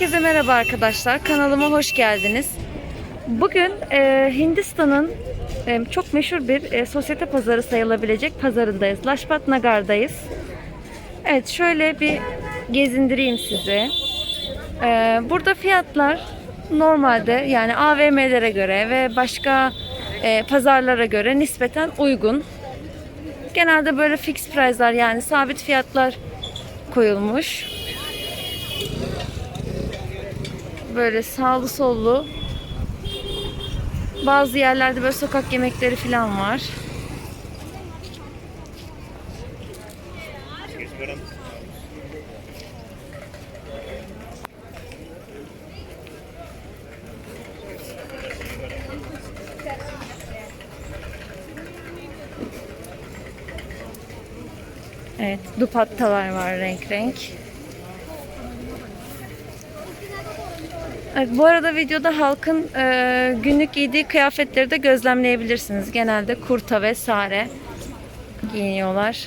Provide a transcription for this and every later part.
Herkese merhaba arkadaşlar. Kanalıma hoş geldiniz. Bugün e, Hindistan'ın e, çok meşhur bir e, sosyete pazarı sayılabilecek pazarındayız. Lajpat Nagar'dayız. Evet şöyle bir gezindireyim sizi. E, burada fiyatlar normalde yani AVM'lere göre ve başka e, pazarlara göre nispeten uygun. Genelde böyle fix price'lar yani sabit fiyatlar koyulmuş. Böyle sağlı sollu. Bazı yerlerde böyle sokak yemekleri falan var. Evet, dupattalar var renk renk. Evet, bu arada videoda halkın e, günlük giydiği kıyafetleri de gözlemleyebilirsiniz. Genelde kurta ve sare giyiniyorlar.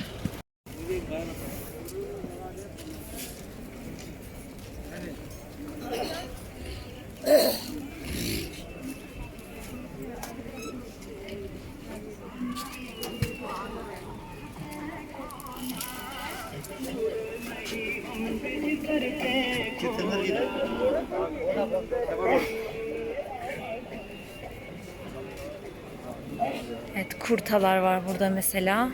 Evet, kurtalar var burada mesela.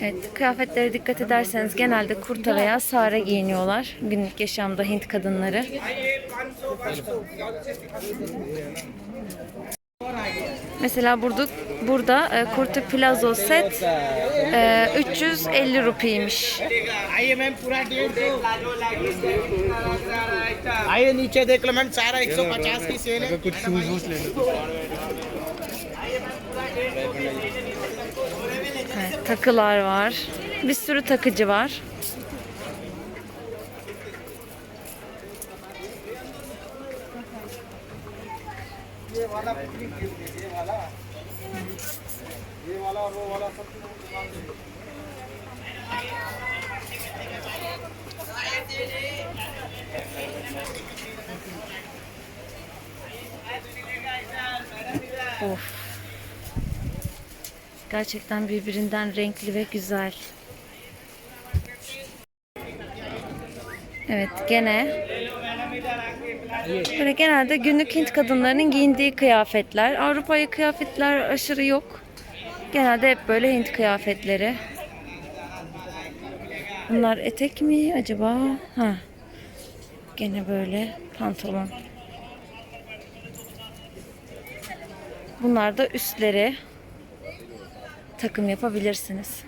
Evet, kıyafetlere dikkat ederseniz genelde kurta veya sare giyiniyorlar. Günlük yaşamda Hint kadınları. Mesela burada burada e, kurta plazo set e, 350 rupiymiş. आइए मैम पूरा डेढ़ सौ आइए नीचे देख लो मैम सारा एक सौ पचास की सेल है कुछ शूज वूज ले लो Evet, takılar var. Bir sürü takıcı var. ये वाला ये वाला ये वाला और वो वाला सब दुकान से Of. Gerçekten birbirinden renkli ve güzel. Evet gene böyle genelde günlük Hint kadınlarının giyindiği kıyafetler. Avrupa'ya kıyafetler aşırı yok. Genelde hep böyle Hint kıyafetleri. Bunlar etek mi acaba? Ha. Gene böyle pantolon. Bunlar da üstleri takım yapabilirsiniz.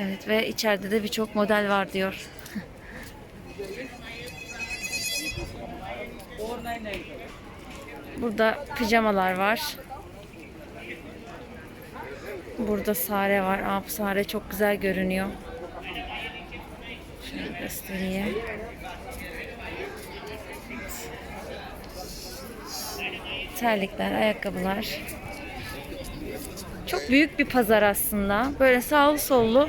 Evet ve içeride de birçok model var diyor. Burada pijamalar var. Burada sare var. Aa, bu sare çok güzel görünüyor. Şöyle göstereyim. Terlikler, ayakkabılar. Çok büyük bir pazar aslında. Böyle sağlı sollu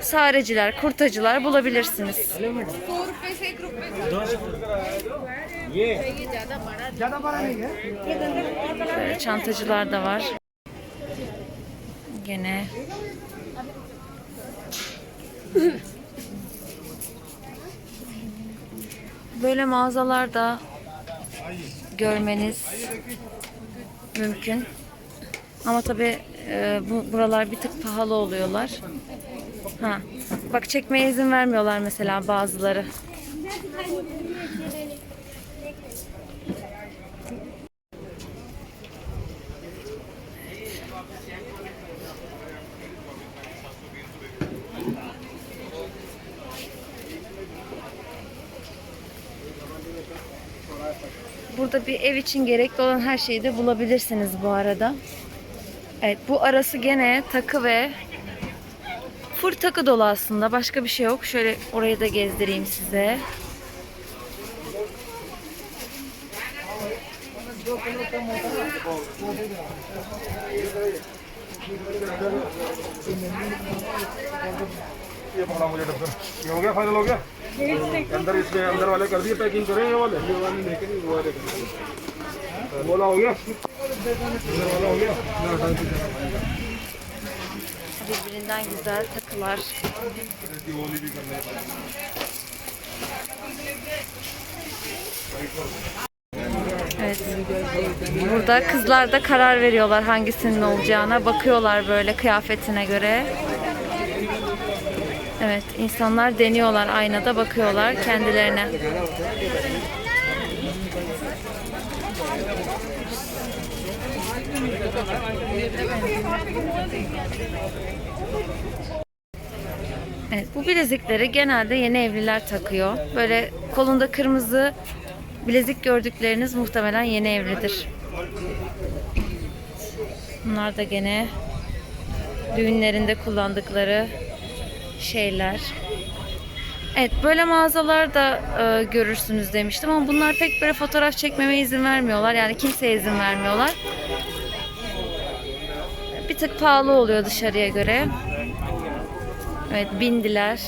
sareciler, kurtacılar bulabilirsiniz. Şöyle çantacılar da var. Gene. Böyle mağazalarda görmeniz mümkün. Ama tabi e, bu, buralar bir tık pahalı oluyorlar. Ha. Bak çekmeye izin vermiyorlar mesela bazıları. Burada bir ev için gerekli olan her şeyi de bulabilirsiniz bu arada. Evet bu arası gene takı ve full takı dolu aslında. Başka bir şey yok. Şöyle orayı da gezdireyim size. ये पकड़ा मुझे डब्बा ये हो गया फाइनल हो गया अंदर इसमें अंदर वाले कर दिए पैकिंग करें ये वाले ये वाले लेके नहीं वो वाले कर बोला हो गया अंदर वाला हो गया Birbirinden güzel takılar. दिवाली भी करने Evet. Burada kızlar da karar veriyorlar hangisinin olacağına. Bakıyorlar böyle kıyafetine göre. Evet, insanlar deniyorlar aynada bakıyorlar kendilerine. Evet, bu bilezikleri genelde yeni evliler takıyor. Böyle kolunda kırmızı bilezik gördükleriniz muhtemelen yeni evlidir. Bunlar da gene düğünlerinde kullandıkları şeyler. Evet böyle mağazalarda e, görürsünüz demiştim ama bunlar pek böyle fotoğraf çekmeme izin vermiyorlar. Yani kimseye izin vermiyorlar. Bir tık pahalı oluyor dışarıya göre. Evet bindiler.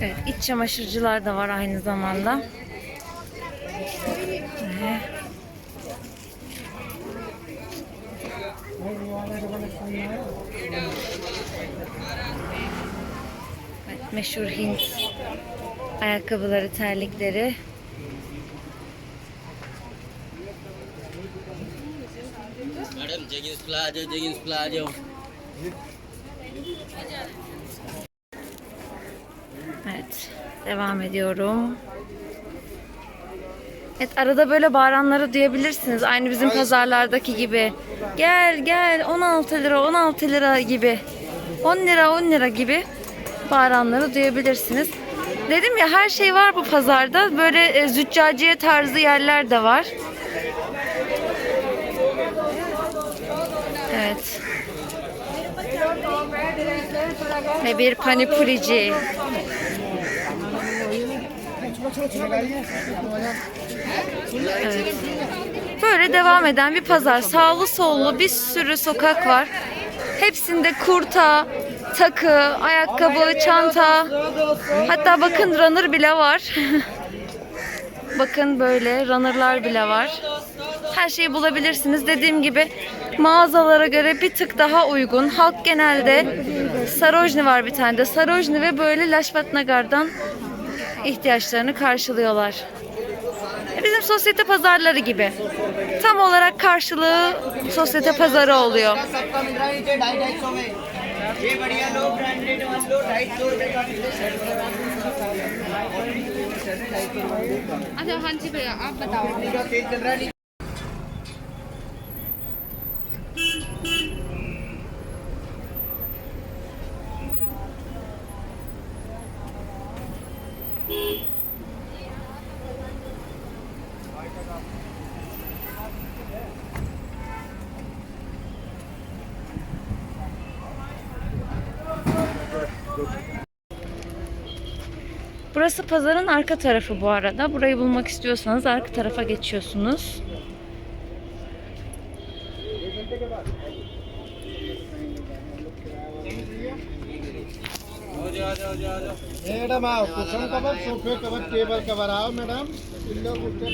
Evet, iç çamaşırcılar da var aynı zamanda. meşhur Hint ayakkabıları, terlikleri. Madam, jeggings plazo, jeggings plazo. Evet, devam ediyorum. Evet, arada böyle bağıranları duyabilirsiniz. Aynı bizim pazarlardaki gibi. Gel gel 16 lira 16 lira gibi. 10 lira 10 lira gibi bağıranları duyabilirsiniz. Dedim ya her şey var bu pazarda. Böyle e, züccaciye tarzı yerler de var. Evet. Ve bir panipurici. Evet. Böyle devam eden bir pazar. Sağlı sollu bir sürü sokak var. Hepsinde kurta, takı, ayakkabı, çanta. Hatta bakın runner bile var. bakın böyle runnerlar bile var. Her şeyi bulabilirsiniz. Dediğim gibi mağazalara göre bir tık daha uygun. Halk genelde Sarojni var bir tane de. Sarojni ve böyle Lashpat Nagar'dan ihtiyaçlarını karşılıyorlar. E, Bizim sosyete pazarları gibi. Tam olarak karşılığı sosyete pazarı oluyor. ये बढ़िया लो ब्रांडेड लो ढाई सौ रुपए का अच्छा हाँ जी भैया आप बताओ। तेज चल रहा है Burası pazarın arka tarafı bu arada. Burayı bulmak istiyorsanız arka tarafa geçiyorsunuz. Madam आओ कुशन कवर सोफे कवर टेबल कवर आओ मैडम पिल्लो कुशन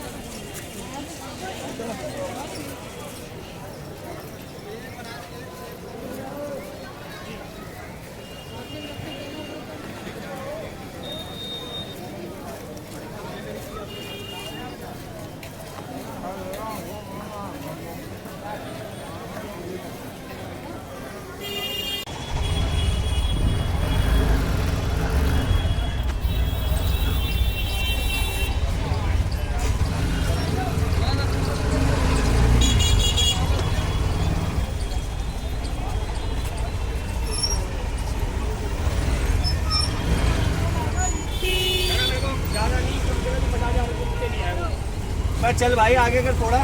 चल भाई आगे कर थोड़ा।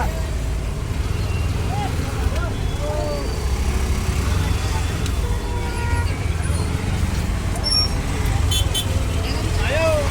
आयो।